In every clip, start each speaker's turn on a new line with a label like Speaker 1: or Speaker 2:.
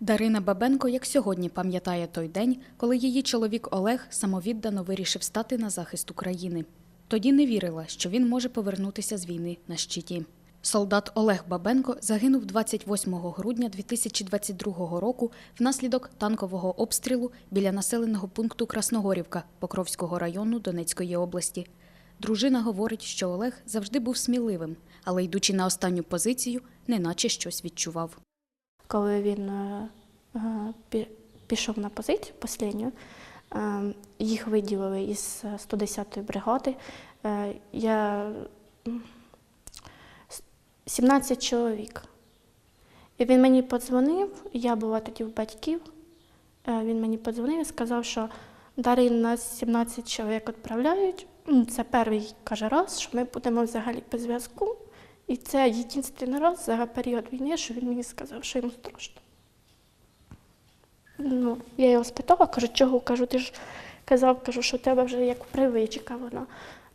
Speaker 1: Дарина Бабенко, як сьогодні, пам'ятає той день, коли її чоловік Олег самовіддано вирішив стати на захист України. Тоді не вірила, що він може повернутися з війни на щиті. Солдат Олег Бабенко загинув 28 грудня 2022 року внаслідок танкового обстрілу біля населеного пункту Красногорівка Покровського району Донецької області. Дружина говорить, що Олег завжди був сміливим, але йдучи на останню позицію, неначе щось відчував.
Speaker 2: Коли він е, е, пі- пішов на позицію останню, е, їх виділили із 110-ї бригади. Я 17 чоловік. І він мені подзвонив, я була тоді в батьків. Він мені подзвонив і сказав, що Дарин, нас 17 чоловік відправляють. Це перший каже раз, що ми будемо взагалі по зв'язку. І це єдиний раз за період війни, що він мені сказав, що йому страшно. Ну, я його спитала, кажу, чого? Кажу, ти ж казав, кажу, що у тебе вже як привичка вона.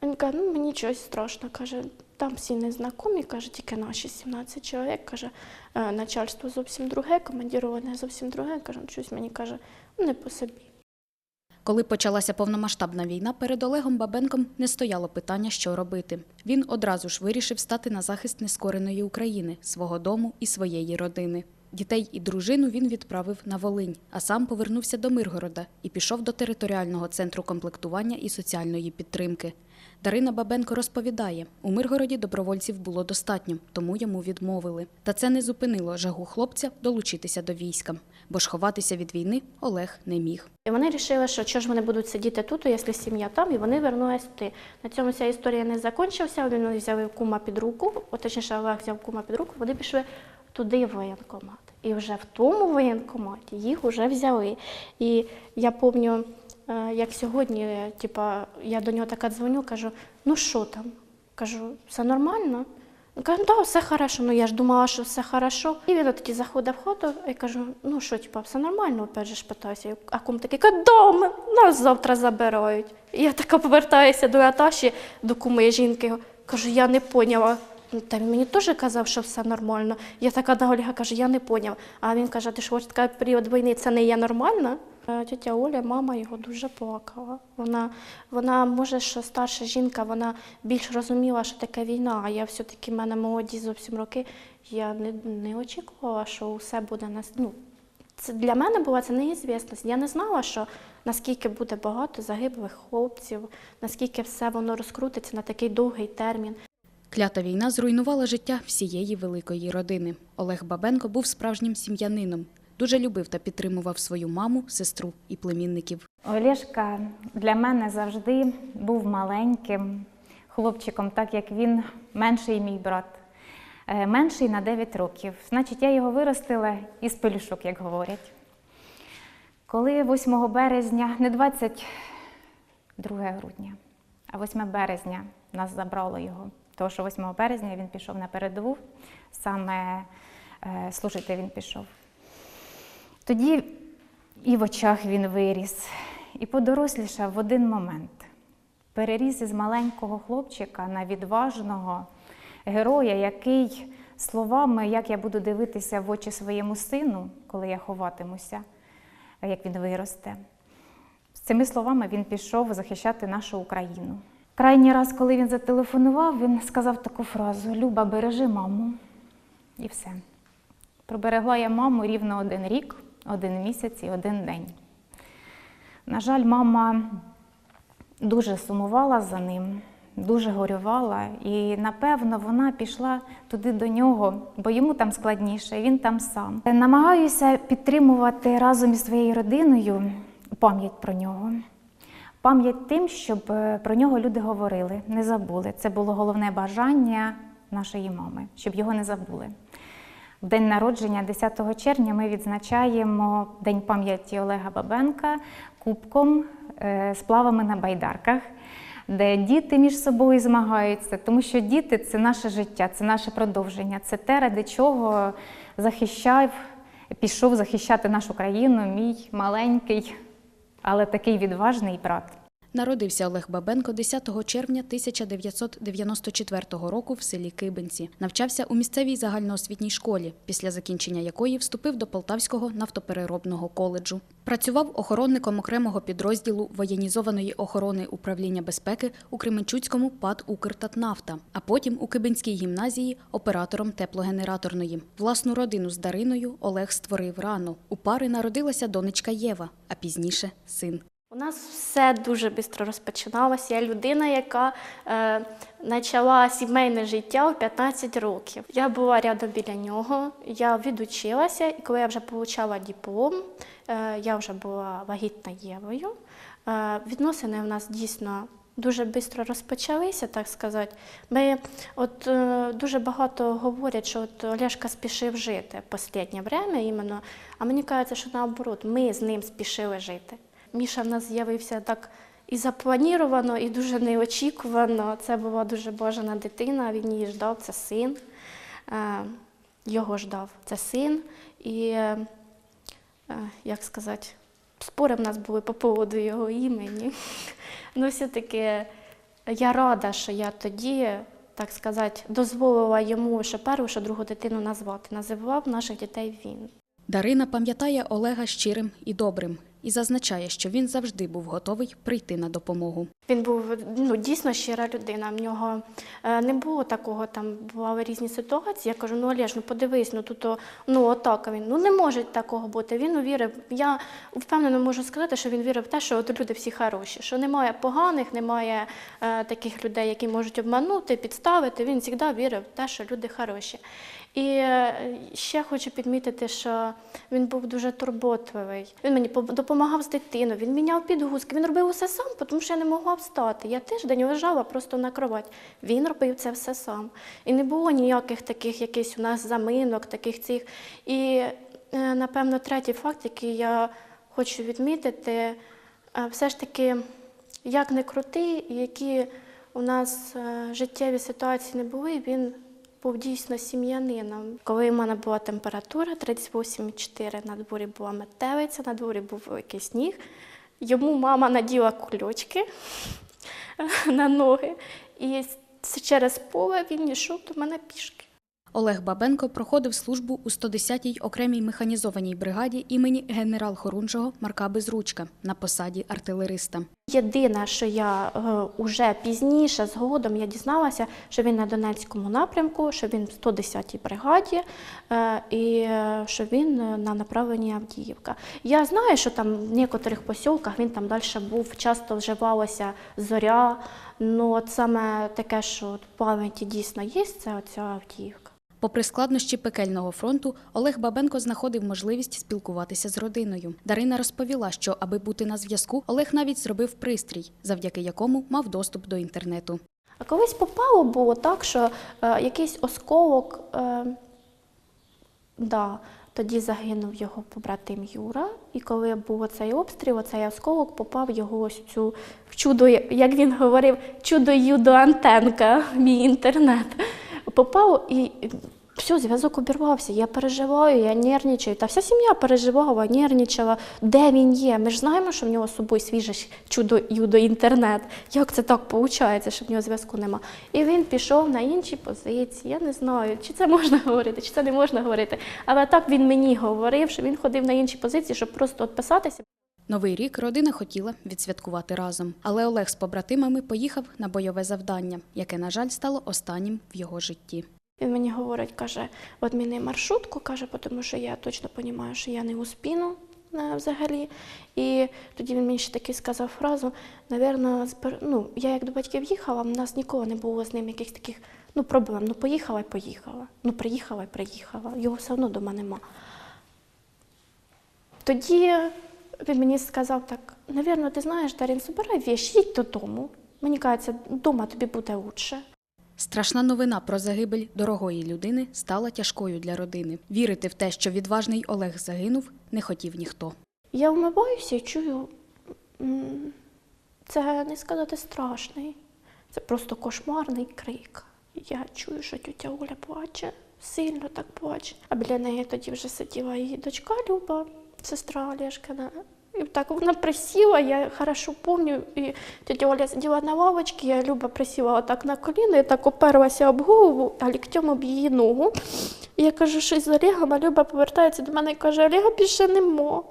Speaker 2: Він каже, ну мені щось страшно. Каже, там всі незнайомі, каже, тільки наші 17 чоловік. Каже, «Е, начальство зовсім друге, командіроване зовсім друге. Каже, «Ну, щось мені каже, «Ну, не по собі.
Speaker 1: Коли почалася повномасштабна війна, перед Олегом Бабенком не стояло питання, що робити. Він одразу ж вирішив стати на захист нескореної України, свого дому і своєї родини. Дітей і дружину він відправив на Волинь, а сам повернувся до Миргорода і пішов до територіального центру комплектування і соціальної підтримки. Дарина Бабенко розповідає, у Миргороді добровольців було достатньо, тому йому відмовили. Та це не зупинило жагу хлопця долучитися до війська, бо ж ховатися від війни Олег не міг.
Speaker 2: І вони вирішили, що чого ж вони будуть сидіти тут, якщо сім'я там, і вони вернулись туди. На цьому ця історія не закінчилася. Вони взяли кума під руку, точніше, Олег взяв кума під руку, вони пішли туди в воєнкомат. І вже в тому воєнкоматі їх вже взяли. І я пам'ятаю, е, як сьогодні, типа, я до нього така дзвоню, кажу, ну що там? Кажу, все нормально? Він каже, да, все хорошо. Ну я ж думала, що все хорошо. І він тоді заходить в хату і кажу, ну що, типа, все нормально, опять же ж питаюся. А кум такий, каже, да, нас завтра забирають. І я така повертаюся до Аташі, до куми жінки. Кажу, я не поняла. «Ну, Та він мені теж казав, що все нормально. Я така до Ольга кажу, я не поняв. А він каже, ти ж така період війни, це не є нормально? Е, Тетя Оля, мама його дуже плакала. Вона, вона може, що старша жінка, вона більш розуміла, що таке війна. А я все-таки в мене молоді зовсім роки. Я не, не очікувала, що усе буде нас. Ну, це для мене була це неізвісність. Я не знала, що наскільки буде багато загиблих хлопців, наскільки все воно розкрутиться на такий довгий термін.
Speaker 1: Клята війна зруйнувала життя всієї великої родини. Олег Бабенко був справжнім сім'янином. Дуже любив та підтримував свою маму, сестру і племінників.
Speaker 3: Олешка для мене завжди був маленьким хлопчиком, так як він менший мій брат, Е, менший на 9 років. Значить, я його виростила із пелюшок, як говорять. Коли 8 березня, не 22 грудня, а 8 березня нас забрало його, тому що 8 березня він пішов на передову, саме е, служити він пішов. Тоді і в очах він виріс, і подорослішав в один момент. Переріс із маленького хлопчика на відважного героя, який словами, як я буду дивитися в очі своєму сину, коли я ховатимуся, як він виросте. З цими словами він пішов захищати нашу Україну. Крайній раз, коли він зателефонував, він сказав таку фразу: Люба, бережи маму. І все. Проберегла я маму рівно один рік, один місяць і один день. На жаль, мама дуже сумувала за ним, дуже горювала, і напевно вона пішла туди до нього, бо йому там складніше, він там сам. Намагаюся підтримувати разом із своєю родиною пам'ять про нього. Пам'ять тим, щоб е, про нього люди говорили, не забули. Це було головне бажання нашої мами, щоб його не забули. В день народження, 10 червня, ми відзначаємо День пам'яті Олега Бабенка кубком е, з плавами на байдарках, де діти між собою змагаються, тому що діти це наше життя, це наше продовження, це те, ради чого захищав, пішов захищати нашу країну, мій маленький, але такий відважний брат.
Speaker 1: Народився Олег Бабенко 10 червня 1994 року в селі Кибинці. Навчався у місцевій загальноосвітній школі, після закінчення якої вступив до Полтавського нафтопереробного коледжу. Працював охоронником окремого підрозділу воєнізованої охорони управління безпеки у Кременчуцькому ПАД «Укртатнафта», а потім у Кибинській гімназії оператором теплогенераторної. Власну родину з Дариною Олег створив рано. У пари народилася донечка Єва, а пізніше син.
Speaker 2: У нас все дуже швидко розпочиналося. Я людина, яка е, почала сімейне життя у 15 років. Я була рядом біля нього, я відучилася, і коли я вже отримала диплом, е, я вже була вагітна Євою. Е, відносини в нас дійсно дуже швидко розпочалися, так сказати. Ми от е, дуже багато говорять, що от Олешка спішив жити в останнє время іменно. А мені кажеться, що наоборот, ми з ним спішили жити. Міша в нас з'явився так і запланіровано, і дуже неочікувано. Це була дуже бажана дитина, він її ждав, це син. Е, Його ждав, це син. І, е, як сказати, спори в нас були по поводу його імені. Ну, все-таки я рада, що я тоді, так сказати, дозволила йому що першу, що другу дитину назвати. Називав наших дітей він.
Speaker 1: Дарина пам'ятає Олега щирим і добрим і зазначає, що він завжди був готовий прийти на допомогу.
Speaker 2: Він був ну, дійсно щира людина. В нього е, не було такого, там бували різні ситуації. Я кажу, ну Олеж, ну подивись, ну тут ну отак. Він ну не може такого бути. Він увірив. Я впевнено можу сказати, що він вірив в те, що от люди всі хороші, що немає поганих, немає е, таких людей, які можуть обманути, підставити. Він завжди вірив в те, що люди хороші. І е, ще хочу підмітити, що він був дуже турботливий. Він мені допомагав з дитиною, він міняв підгузки, він робив усе сам, тому що я не могла встати. Я тиждень лежала просто на кровать. Він робив це все сам. І не було ніяких таких якихось у нас заминок, таких цих. І, е, напевно, третій факт, який я хочу відмітити, е, все ж таки, як не крути, які у нас життєві ситуації не були, він був дійсно сім'янином. Коли в мене була температура 38,4, на дворі була метелиця, на дворі був великий сніг. Йому мама наділа кульочки на ноги, і через поле він йшов до мене пішки.
Speaker 1: Олег Бабенко проходив службу у 110-й окремій механізованій бригаді імені генерал-хорунжого Марка Безручка на посаді артилериста.
Speaker 2: Єдине, що я е, уже пізніше, згодом, я дізналася, що він на Донецькому напрямку, що він в 110-й бригаді е, і е, що він е, на направленні Авдіївка. Я знаю, що там в некоторих посілках він там далі був, часто вживалася зоря. Ну, от саме таке, що в пам'яті дійсно є, це оця Авдіївка.
Speaker 1: Попри складнощі пекельного фронту, Олег Бабенко знаходив можливість спілкуватися з родиною. Дарина розповіла, що аби бути на зв'язку, Олег навіть зробив пристрій, завдяки якому мав доступ до інтернету.
Speaker 2: А колись попало було так, що е, якийсь осколок, е, да, тоді загинув його побратим Юра, і коли був цей обстріл, цей осколок попав його ось цю в чудо, як він говорив, чудо юдо антенка, мій інтернет. Попав і все, зв'язок обірвався. Я переживаю, я нервничаю. Та вся сім'я переживала, нервничала. Де він є? Ми ж знаємо, що в нього з собою свіже чудо юдо інтернет. Як це так виходить, що в нього зв'язку нема? І він пішов на інші позиції. Я не знаю, чи це можна говорити, чи це не можна говорити. Але так він мені говорив, що він ходив на інші позиції, щоб просто відписатися.
Speaker 1: Новий рік родина хотіла відсвяткувати разом, але Олег з побратимами поїхав на бойове завдання, яке, на жаль, стало останнім в його житті.
Speaker 2: Він мені говорить, каже, відміни маршрутку, каже, тому що я точно розумію, що я не успіну е, взагалі. І тоді він мені ще таки сказав фразу, навірно, ну, я як до батьків їхала, в нас ніколи не було з ним якихось таких ну, проблем. Ну, поїхала і поїхала. Ну, приїхала і приїхала. Його все одно вдома нема. Тоді він мені сказав так: навірно, ти знаєш, Дарин, збирай віші, їдь додому. Мені кажеться, вдома тобі буде краще.
Speaker 1: Страшна новина про загибель дорогої людини стала тяжкою для родини. Вірити в те, що відважний Олег загинув, не хотів ніхто.
Speaker 2: Я вмиваюся і чую, це не сказати страшний, це просто кошмарний крик. Я чую, що тютя Оля плаче, сильно так плаче. А біля неї тоді вже сиділа її дочка Люба, сестра Олешкина. І так вона присіла, я хорошо пам'ятаю, і тетя Оля сиділа на лавочці, я Люба присіла отак на коліно, і так оперлася об голову, а ліктем об її ногу. І я кажу, щось з Олегом, а Люба повертається до мене і каже, Олега більше нема.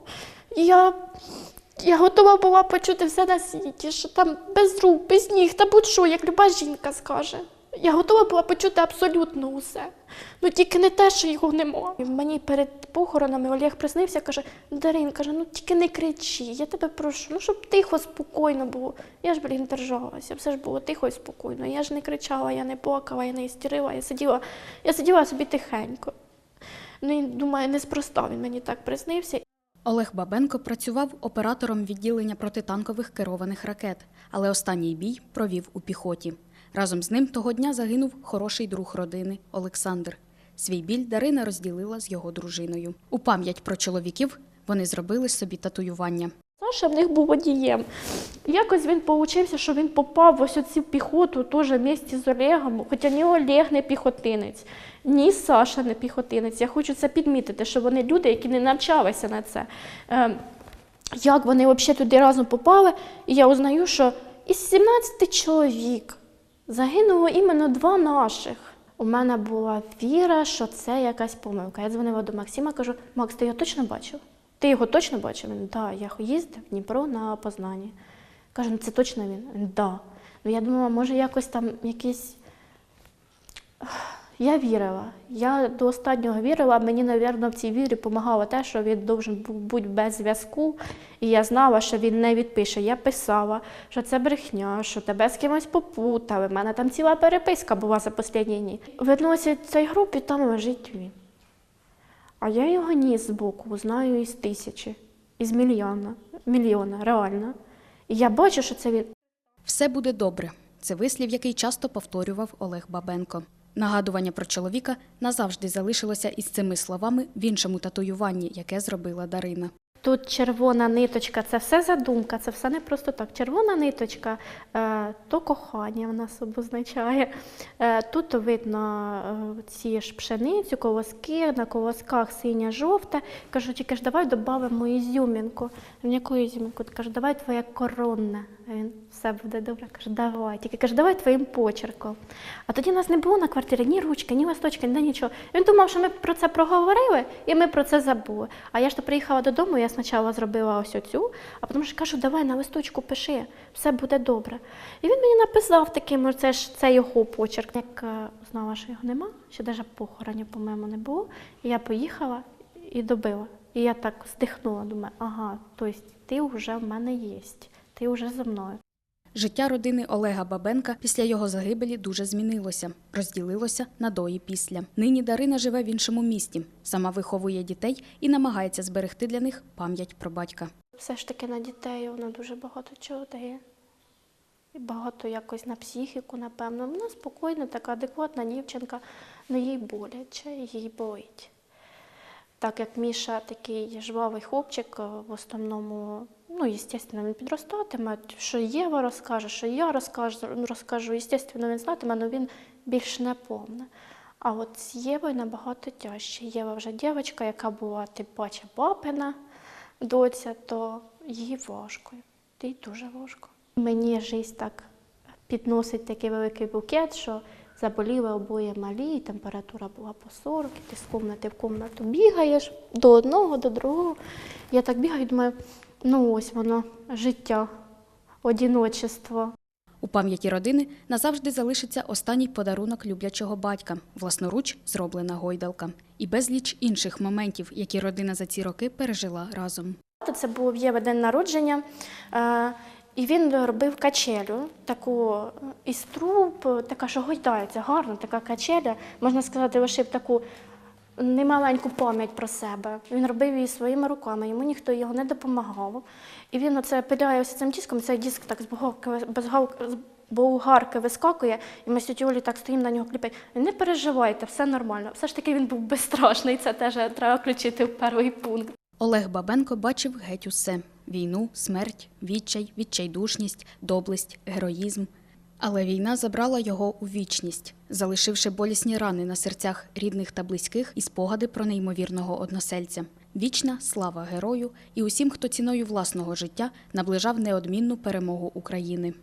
Speaker 2: Я, я готова була почути все на світі, що там без рук, без ніг, та будь-що, як люба жінка скаже. Я готова була почути абсолютно усе. Ну тільки не те, що його нема. І мені перед похоронами Олег приснився, каже: Дарин, каже, ну тільки не кричи, я тебе прошу, ну щоб тихо, спокійно було. Я ж, блін, держалася, все ж було тихо і спокійно. Я ж не кричала, я не плакала, я не істерила, я сиділа, я сиділа собі тихенько. Ну і думаю, неспроста він мені так приснився.
Speaker 1: Олег Бабенко працював оператором відділення протитанкових керованих ракет, але останній бій провів у піхоті. Разом з ним того дня загинув хороший друг родини Олександр. Свій біль Дарина розділила з його дружиною. У пам'ять про чоловіків вони зробили собі татуювання.
Speaker 2: Саша в них був водієм. Якось він получився, що він попав в ось оцю піхоту теж в місті з Олегом, хоча ні Олег не піхотинець, ні Саша не піхотинець. Я хочу це підмітити, що вони люди, які не навчалися на це. Е, як вони взагалі туди разом попали, і я узнаю, що із 17 чоловік загинуло іменно два наших. У мене була віра, що це якась помилка. Я дзвонила до Максима, кажу: Макс, ти його точно бачив? Ти його точно бачив? Він так, я їздив в Дніпро на Познання. Кажу, ну це точно він? Він да. Ну я думала, може якось там якийсь. Я вірила. Я до останнього вірила. Мені, мабуть, в цій вірі допомагало те, що він должен бути без зв'язку. І я знала, що він не відпише. Я писала, що це брехня, що тебе з кимось попутали. У мене там ціла переписка була за останні дні. Виносять цей груп, і там лежить він. А я його ніс збоку, знаю із тисячі, із мільйона, мільйона, реально. І я бачу, що це він.
Speaker 1: Все буде добре. Це вислів, який часто повторював Олег Бабенко. Нагадування про чоловіка назавжди залишилося із цими словами в іншому татуюванні, яке зробила Дарина.
Speaker 2: Тут червона ниточка, це все задумка, це все не просто так. Червона ниточка е, то кохання в нас обозначає. Е, тут видно е, ці ж пшеницю, колоски, на колосках синє жовте. Кажу, тільки ж давай додамо ізюмінку. Він яку ізюмінку? Кажу, давай твоя коронна. Він все буде добре. Каже, давай. Тільки каже, давай твоїм почерком. А тоді нас не було на квартирі ні ручки, ні листочки, ні нічого. Він думав, що ми про це проговорили, і ми про це забули. А я ж то приїхала додому, я спочатку зробила ось оцю, а потім ж кажу, давай на листочку пиши, все буде добре. І він мені написав таким, це ж це його почерк. Як е, знала, що його нема, ще навіть похоронів, по-моєму, не було. І я поїхала і добила. І я так здихнула, думаю, ага, тобто ти вже в мене є, ти вже за мною.
Speaker 1: Життя родини Олега Бабенка після його загибелі дуже змінилося, розділилося на до і після. Нині Дарина живе в іншому місті, сама виховує дітей і намагається зберегти для них пам'ять про батька.
Speaker 2: Все ж таки на дітей вона дуже багато чого дає. І багато якось на психіку, напевно. Вона спокійна, така адекватна дівчинка, але їй боляче, їй болить. Так як Міша такий жвавий хлопчик, е, в основному, ну, звісно, він підростатиме, що Єва розкаже, що я розкажу. Звісно, він знатиме, але він більш не помне. А от з Євою набагато тяжче. Єва вже дівчинка, яка була, ти бачив, папина доця, то їй важко. Їй дуже важко. Мені життя так підносить такий великий букет, що заболіли обоє малі, і температура була по 40, і ти з кімнати в кімнату бігаєш до одного, до другого. Я так бігаю, думаю, ну ось воно, життя, одіночество.
Speaker 1: У пам'яті родини назавжди залишиться останній подарунок люблячого батька, власноруч зроблена гойдалка, і безліч інших моментів, які родина за ці роки пережила разом.
Speaker 2: Це був Єва день народження, е, і він робив качелю, таку е, із труб, така, що гойдається, гарна така качеля. Можна сказати, лишив таку немаленьку пам'ять про себе. Він робив її своїми руками, йому ніхто його не допомагав. І він оце пиляє ось цим диском, цей диск так з болгарки вискакує, і ми з тітю так стоїмо на нього кліпаємо. Не переживайте, все нормально. Все ж таки він був безстрашний, це теж треба включити в перший пункт.
Speaker 1: Олег Бабенко бачив геть усе: війну, смерть, відчай, відчайдушність, доблесть, героїзм. Але війна забрала його у вічність, залишивши болісні рани на серцях рідних та близьких і спогади про неймовірного односельця. Вічна слава герою і усім, хто ціною власного життя наближав неодмінну перемогу України.